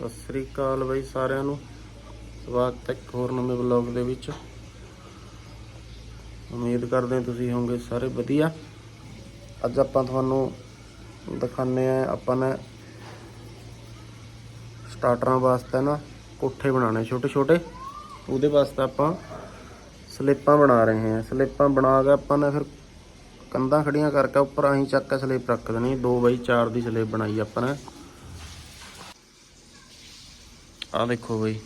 ਸਤਿ ਸ੍ਰੀ ਅਕਾਲ ਬਈ ਸਾਰਿਆਂ ਨੂੰ। ਸਵਾਗਤ ਹੈ ਇੱਕ ਹੋਰ ਨਵੇਂ ਵਲੌਗ ਦੇ ਵਿੱਚ। ਉਮੀਦ ਕਰਦੇ ਹਾਂ ਤੁਸੀਂ ਹੋਵੋਗੇ ਸਾਰੇ ਵਧੀਆ। ਅੱਜ ਆਪਾਂ ਤੁਹਾਨੂੰ ਦਿਖਾਣੇ ਆ ਆਪਾਂ ਨੇ ਸਟਾਰਟਰਾਂ ਵਾਸਤੇ ਨਾ ਕੋਠੇ ਬਣਾਉਣੇ ਛੋਟੇ ਛੋਟੇ ਉਹਦੇ ਵਾਸਤੇ ਆਪਾਂ ਸਲੇਪਾਂ ਬਣਾ ਰਹੇ ਹਾਂ। ਸਲੇਪਾਂ ਬਣਾ ਕੇ ਆਪਾਂ ਨੇ ਫਿਰ ਕੰਧਾਂ ਖੜੀਆਂ ਕਰਕੇ ਉੱਪਰ ਅਸੀਂ ਚੱਕ ਕੇ ਸਲੇਪ ਰੱਖ ਦੇਣੀ। 2 ਬਾਈ 4 ਦੀ ਸਲੇਪ ਬਣਾਈ ਆਪਾਂ ਨੇ। ਆ ਦੇਖੋ ਬਈ।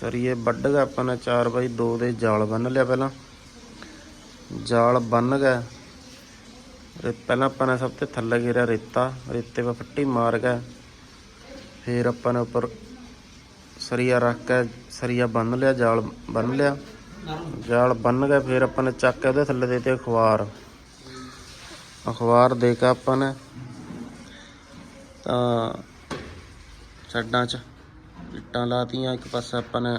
ਸਰੀਏ ਵੱਢ ਗਿਆ ਆਪਾਂ ਨੇ 4 ਬਾਈ 2 ਦੇ ਜਾਲ ਬੰਨ ਲਿਆ ਪਹਿਲਾਂ। ਜਾਲ ਬੰਨ ਗਿਆ। ਪਹਿਲਾਂ ਆਪਾਂ ਨੇ ਸਭ ਤੋਂ ਥੱਲੇ ਗਿਰਿਆ ਰੇਤਾ। ਰੇਤੇ 'ਤੇ ਫੱਟੀ ਮਾਰ ਗਿਆ। ਫਿਰ ਆਪਾਂ ਨੇ ਉੱਪਰ ਸਰੀਆ ਰੱਖ ਕੇ ਸਰੀਆ ਬੰਨ ਲਿਆ, ਜਾਲ ਬੰਨ ਲਿਆ। ਜਾਲ ਬੰਨ ਗਿਆ, ਫਿਰ ਆਪਾਂ ਨੇ ਚੱਕ ਕੇ ਉਹਦੇ ਥੱਲੇ ਦੇ ਤੇ ਅਖਬਾਰ। ਅਖਬਾਰ ਦੇ ਕੇ ਆਪਾਂ ਨੇ ਤਾਂ ਛੱਡਾਂ 'ਚ ਇੱਟਾਂ ਲਾਤੀਆਂ ਇੱਕ ਪਾਸੇ ਆਪਾਂ ਨੇ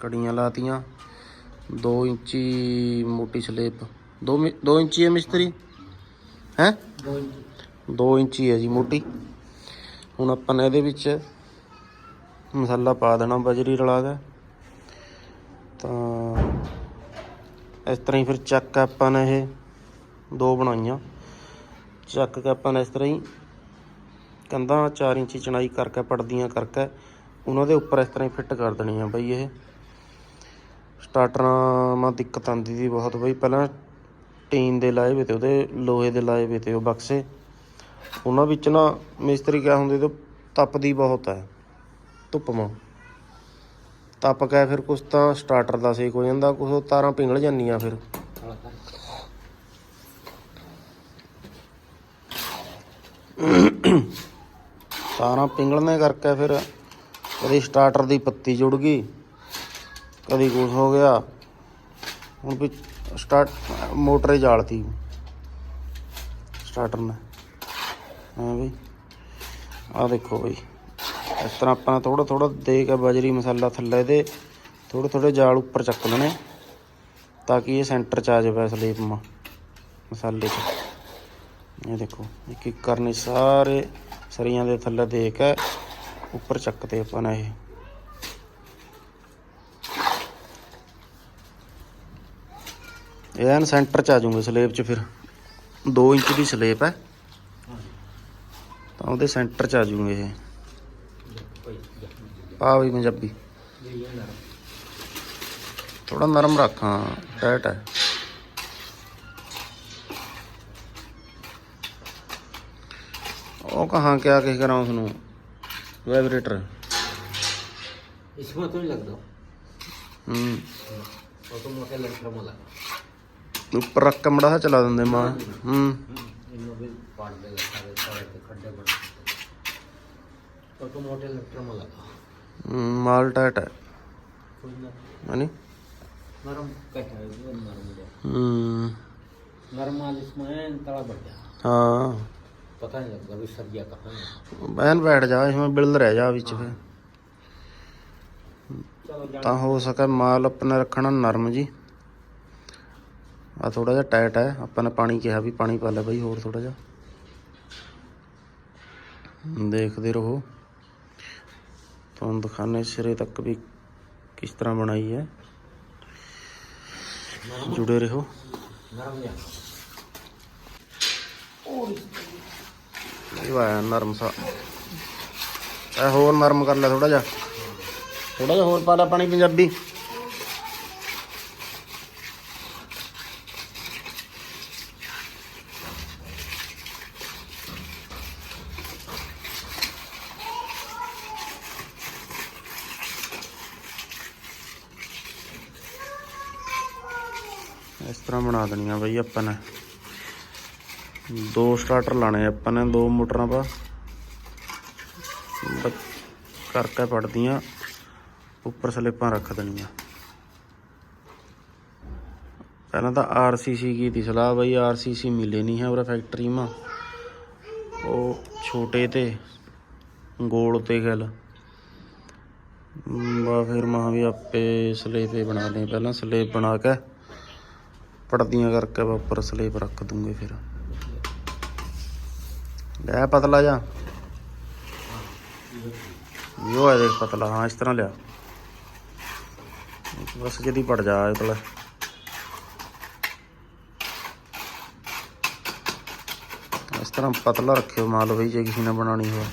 ਕੜੀਆਂ ਲਾਤੀਆਂ 2 ਇੰਚੀ ਮੋਟੀ ਸਲੇਬ 2 2 ਇੰਚੀ ਹੈ ਮਿਸਤਰੀ? ਹੈ? 2 ਇੰਚੀ। ਹੈ ਜੀ ਮੋਟੀ। ਹੁਣ ਆਪਾਂ ਨੇ ਇਹਦੇ ਵਿੱਚ ਮਸਾਲਾ ਪਾ ਦੇਣਾ ਬਜਰੀ ਰਲਾ ਕੇ। ਤਾਂ ਇਸ ਤਰ੍ਹਾਂ ਹੀ ਫਿਰ ਚੱਕ ਆਪਾਂ ਨੇ ਇਹ ਦੋ ਬਣਾਈਆਂ। ਚੱਕ ਕੇ ਆਪਾਂ ਨੇ ਇਸ ਤਰ੍ਹਾਂ ਹੀ ਕੰਧਾਂ 4 ਇੰਚੀ ਚਣਾਈ ਕਰਕੇ ਪੜਦੀਆਂ ਕਰਕੇ ਉਹਨਾਂ ਦੇ ਉੱਪਰ ਇਸ ਤਰ੍ਹਾਂ ਹੀ ਫਿੱਟ ਕਰ ਦੇਣੀਆਂ ਬਈ ਇਹ। ਸਟਾਰਟਰਾਂ ਮਾ ਦਿੱਕਤ ਆਉਂਦੀ ਸੀ ਬਹੁਤ ਬਈ। ਪਹਿਲਾਂ ਟੀਨ ਦੇ ਲਾਏ ਵੇ ਤੇ ਉਹਦੇ, ਲੋਹੇ ਦੇ ਲਾਏ ਵੇ ਤੇ ਉਹ ਬਕਸੇ। ਉਹਨਾਂ ਵਿੱਚ ਨਾ ਮਿਸਤਰੀ ਕਿਆ ਹੁੰਦੇ ਤੇ ਤਪਦੀ ਬਹੁਤ ਹੈ ਧੁੱਪ ਮਾ ਤਪ ਕੇ ਫਿਰ ਕੁਛ ਤਾਂ ਸਟਾਰਟਰ ਦਾ ਸੇਕ ਹੋ ਜਾਂਦਾ, ਕੁਛ ਤਾਰਾਂ ਪਿੰਗਲ ਜਾਂਦੀਆਂ ਫਿਰ। ਤਾਰਾਂ ਪਿੰਗਲਣੇ ਕਰਕੇ ਫਿਰ ਕਦੀ ਸਟਾਰਟਰ ਦੀ ਪੱਤੀ ਜੁੜ ਗਈ, ਕਦੀ ਕੁਛ ਹੋ ਗਿਆ। ਹੁਣ ਵੀ ਸਟਾਰਟ ਮੋਟਰੇ ਜਾਲਤੀ। ਸਟਾਰਟਰ ਨੇ। ਹਾਂ ਬਈ ਆ ਦੇਖੋ ਬਈ, ਇਸ ਤਰ੍ਹਾਂ ਆਪਾਂ ਥੋੜਾ ਥੋੜਾ ਦੇ ਕੇ ਬਜਰੀ ਮਸਾਲਾ ਥੱਲੇ ਦੇ ਥੋੜੇ ਥੋੜੇ ਜਾਲ ਉੱਪਰ ਚੱਕ ਲੈਣੇ, ਤਾਂ ਕਿ ਇਹ ਸੈਂਟਰ ਚ ਆ ਜਾਵੇ ਸਲੀਪ ਮਸਾਲੇ 'ਚ। ਇਹ ਦੇਖੋ ਇੱਕ ਇੱਕ ਕਰਨੇ ਸਾਰੇ ਸਰੀਆਂ ਦੇ ਥੱਲੇ ਦੇ ਕੇ ਉੱਪਰ ਚੱਕਦੇ ਆਪਾਂ ਨੇ ਇਹ। ਇਹ ਐਨ ਸੈਂਟਰ ਚ ਆ ਜਾਊਗਾ ਸਲੇਬ ਚ ਫਿਰ। 2 ਇੰਚ ਦੀ ਸਲੇਬ ਹੈ। ਤਾਂ ਉਹਦੇ ਸੈਂਟਰ ਚ ਆ ਜਾਊਗਾ ਇਹ। ਪਾ ਵੀ ਪੰਜਾਬੀ। ਥੋੜਾ ਨਰਮ। ਰੱਖਾਂ ਟਾਈਟ ਹੈ। ਉਹ ਕਹਾਂ ਕਿਆ ਕਿਸ ਕਰਾਂ ਉਸ ਨੂੰ ਵਾਈਬ੍ਰੇਟਰ इसमें तो नहीं लगता ਹੂੰ वो तो मोटे लड़का मला ਉੱਪਰ ਰੱਖ ਕੇ ਮੜਾ ਚਲਾ ਦਿੰਦੇ ਮਾਂ ਹੂੰ इनमें भी पाट देगा सारे सारे के खड्डे बन तो तो मोटे लड़का मला ਹੂੰ, ਮਾਲ ਟਾਈਟ ਹੈ कोई ना ਹੈਨੀ नरम कहता है वो नरम हो जाए ਹੂੰ नरम माल इसमें तड़ा बढ़ गया ਹਾਂ ਪਤਾ ਨਹੀਂ ਲੱਗਦਾ ਵੀ ਸਰੀਆ ਕਹਾਂ ਹੈ ਬੈਠ ਜਾ ਇਸਮੇ ਬਿਲ ਰਹਿ ਜਾ ਵਿੱਚ ਤਾਂ ਹੋ ਸਕਾ ਮਾਲ ਆਪਣਾ ਰੱਖਣਾ ਨਰਮ ਜੀ। ਆ ਥੋੜਾ ਜਿਹਾ ਟਾਈਟ ਹੈ ਆਪਾਂ ਨੇ ਪਾਣੀ ਕਿਹਾ ਵੀ ਪਾਣੀ ਪਾ ਲੈ ਬਈ ਹੋਰ ਥੋੜਾ ਜਿਹਾ। ਦੇਖਦੇ ਰਹੋ। ਤੁਹਾਨੂੰ ਦਿਖਾਣੇ ਸਿਰੇ ਤੱਕ ਵੀ ਕਿਸ ਤਰ੍ਹਾਂ ਬਣਾਈ ਹੈ। ਜੁੜੇ ਰਹੋ। ਨਰਮ ਜਾ ਉਹ ਵਾਇਆ ਨਰਮ ਸਾ। ਇਹ ਹੋਰ ਨਰਮ ਕਰ ਲੈ ਥੋੜਾ ਜਿਹਾ। ਥੋੜਾ ਜਿਹਾ ਹੋਰ ਪਾ ਲੈ ਪਾਣੀ ਪੰਜਾਬੀ। ਇਸ ਤਰ੍ਹਾਂ ਬਣਾ ਦੇਣੀਆਂ ਬਈ ਆਪਾਂ ਨੇ। ਦੋ ਸਟਾਰਟਰ ਲਾਣੇ ਆਪਾਂ ਨੇ, ਦੋ ਮੋਟਰਾਂ ਪਾ ਕਰਕੇ ਪੜਦੀਆਂ, ਉੱਪਰ ਸਲਿੱਪਾਂ ਰੱਖ ਦੇਣੀਆਂ। ਪਹਿਲਾਂ ਤਾਂ ਆਰਸੀਸੀ ਕੀ ਦੀ ਸਲਾਹ ਬਈ ਆਰਸੀਸੀ ਮਿਲੇ ਨਹੀਂ ਹੈ ਉਹ ਫੈਕਟਰੀ ਮਾ ਉਹ ਛੋਟੇ ਤੇ, ਗੋਲ ਤੇ ਗੱਲ ਬਾ ਫਿਰ ਮਾ ਵੀ ਆਪੇ ਸਲੇਬੇ ਬਣਾ ਲਏ ਪਹਿਲਾਂ ਸਲੇਪ ਬਣਾ ਕੇ, ਪੜਦੀਆਂ ਕਰਕੇ ਆਪਾਂ ਉੱਪਰ ਸਲੇਪ ਰੱਖ ਦੂੰਗੇ ਫਿਰ। ਲੈ ਪਤਲਾ ਜਾ। ਯੋ ਹੈ ਦੇਖ ਪਤਲਾ, ਹਾਂ, ਇਸ ਤਰ੍ਹਾਂ ਲਿਆ। ਬਸ ਜਦੀ ਪੜ ਜਾ ਪਤਲਾ। ਇਸ ਤਰ੍ਹਾਂ ਪਤਲਾ ਰੱਖਿਓ, ਮਾਲ ਬਈ, ਜੇ ਕਿਸੇ ਨੇ ਬਣਾਉਣੀ ਹੋਵੇ।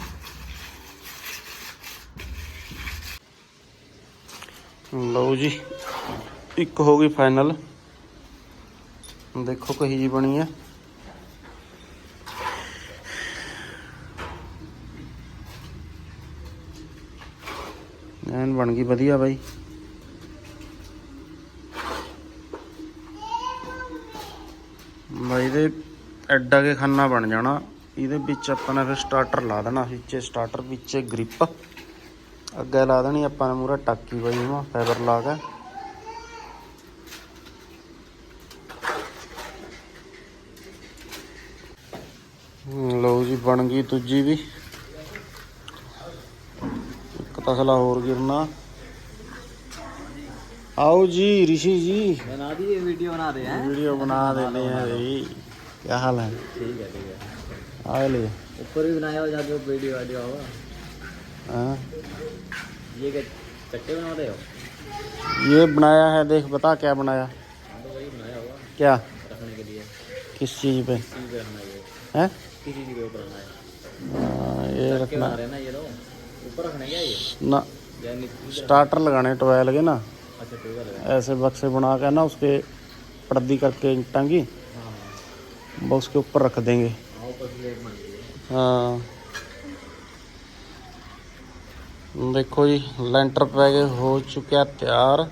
ਲਓ ਜੀ, ਇੱਕ ਹੋ ਗਈ ਫਾਈਨਲ ਦੇਖੋ ਕਹੀ ਜੀ ਬਣੀ ਹੈ। ਐਨ ਬਣ ਗਈ ਵਧੀਆ ਬਾਈ। ਬਾਈ ਦੇ ਐਡਾ ਕੇ ਖਾਨਾ ਬਣ ਜਾਣਾ। ਇਹਦੇ ਵਿੱਚ ਆਪਾਂ ਨੇ ਫਿਰ ਸਟਾਰਟਰ ਲਾ ਦੇਣਾ, ਵਿੱਚ ਸਟਾਰਟਰ ਵਿੱਚ ਗ੍ਰਿਪ ਅੱਗੇ ਲਾ ਦੇਣੀ ਆਪਾਂ ਨੇ ਮੂਰਾ ਟਾਕੀ ਬਾਈ ਨੂੰ ਫਾਈਬਰ ਲਾ ਕੇ। ਲਓ ਜੀ ਬਣ ਗਈ ਦੂਜੀ ਵੀ। तखला होर गिरना। आओ जी ऋषि जी। वीडियो बना दे हैं? वीडियो बना हैं क्या हाल है? ठीक है ठीक है। आ ले ऊपर भी बनाया हाँ। ये क्या चट्टे बना रहे हो? ये बनाया है देख बता क्या बनाया। हाँ, तो वही बनाया क्या? रखने के लिए। किस चीज़ पे? किस चीज़ पे रखना है किस चीज़ रखना है। हाँ, ये रखना। है ना ये ऊपर रखना है क्या ये ना या नीचे स्टार्टर लगाने टोयल के ना अच्छा ठीक है ऐसे बक्से बना के ना उसके पर्दी करके टांगी हाँ वो उसके ऊपर रख देंगे हाँ ऊपर प्लेट बन गई है ਹਾਂ ਦੇਖੋ ਜੀ ਲੈਂਟਰ ਪੈ ਕੇ ਹੋ ਚੁੱਕਿਆ ਤਿਆਰ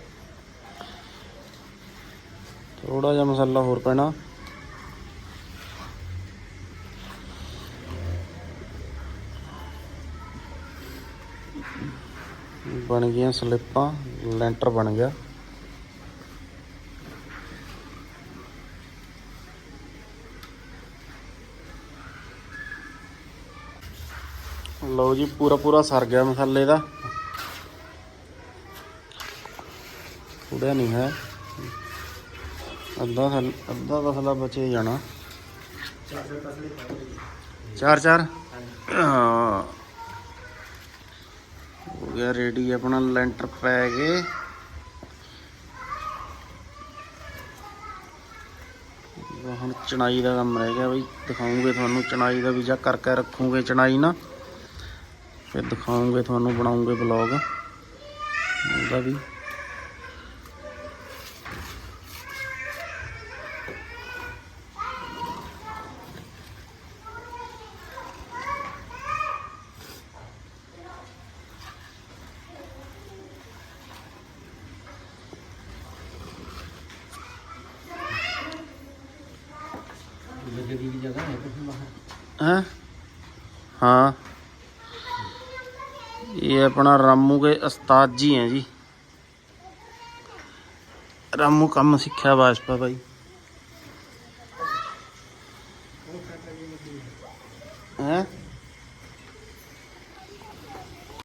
ਥੋੜਾ ਜਿਹਾ ਮਸਾਲਾ ਹੋਰ ਪੈਣਾ ਬਣ ਗਈਆਂ ਸਲਿੱਪਾਂ, ਲੈਂਟਰ ਬਣ ਗਿਆ। ਲਓ ਜੀ, ਪੂਰਾ ਪੂਰਾ ਸਰ ਗਿਆ ਮਸਾਲੇ ਦਾ। ਥੋੜਾ ਨਹੀਂ ਹੈ। ਅੱਧਾ ਅੱਧਾ ਤਸਲਾ ਬਚੇ ਜਾਣਾ। ਚਾਰ ਚਾਰ। ਹਾਂ। ਗਿਆ ਰੈਡੀ ਆਪਣਾ ਲੈਂਟਰ ਪੈ ਗਏ ਹੁਣ ਚਣਾਈ ਦਾ ਕੰਮ ਰਹਿ ਗਿਆ ਬਈ, ਦਿਖਾਉਂਗੇ ਤੁਹਾਨੂੰ ਚਣਾਈ ਦਾ ਵੀ ਜਾਂ ਕਰਕੇ ਰੱਖੂਗੇ ਚਣਾਈ ਨਾ। ਫਿਰ ਦਿਖਾਉਂਗੇ ਤੁਹਾਨੂੰ, ਬਣਾਉਂਗੇ ਬਲੌਗ ਉਹਦਾ ਵੀ हाँ? ये अपना रामू के उस्ताद जी हैं जी। रामू कम सीखा भाजपा भाई।